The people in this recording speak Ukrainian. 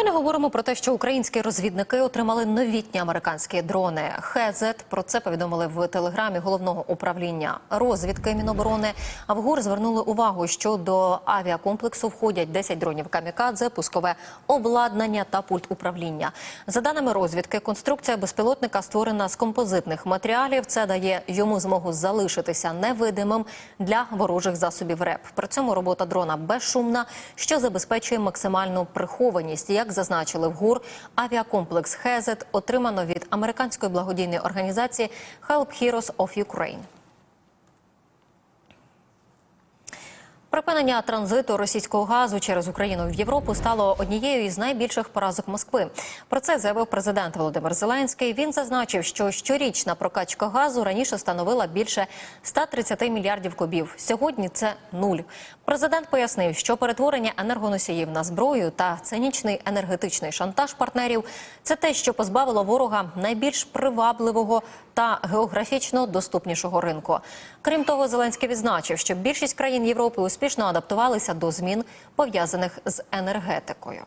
Далі говоримо про те, що українські розвідники отримали новітні американські дрони. ХЗ про це повідомили в телеграмі головного управління розвідки Міноборони. А в ГУР звернули увагу, що до авіакомплексу входять 10 дронів камікадзе, пускове обладнання та пульт управління. За даними розвідки, конструкція безпілотника створена з композитних матеріалів. Це дає йому змогу залишитися невидимим для ворожих засобів РЕП. При цьому робота дрона безшумна, що забезпечує максимальну прихованість. Як зазначили в ГУР, авіакомплекс «Хезет» отримано від американської благодійної організації Help Heroes of Ukraine. Припинення транзиту російського газу через Україну в Європу стало однією із найбільших поразок Москви. Про це заявив президент Володимир Зеленський. Він зазначив, що щорічна прокачка газу раніше становила більше 130 мільярдів кубів. Сьогодні це нуль. Президент пояснив, що перетворення енергоносіїв на зброю та цинічний енергетичний шантаж партнерів це те, що позбавило ворога найбільш привабливого та географічно доступнішого ринку. Крім того, Зеленський відзначив, що більшість країн Європи успішно адаптувалися до змін пов'язаних з енергетикою.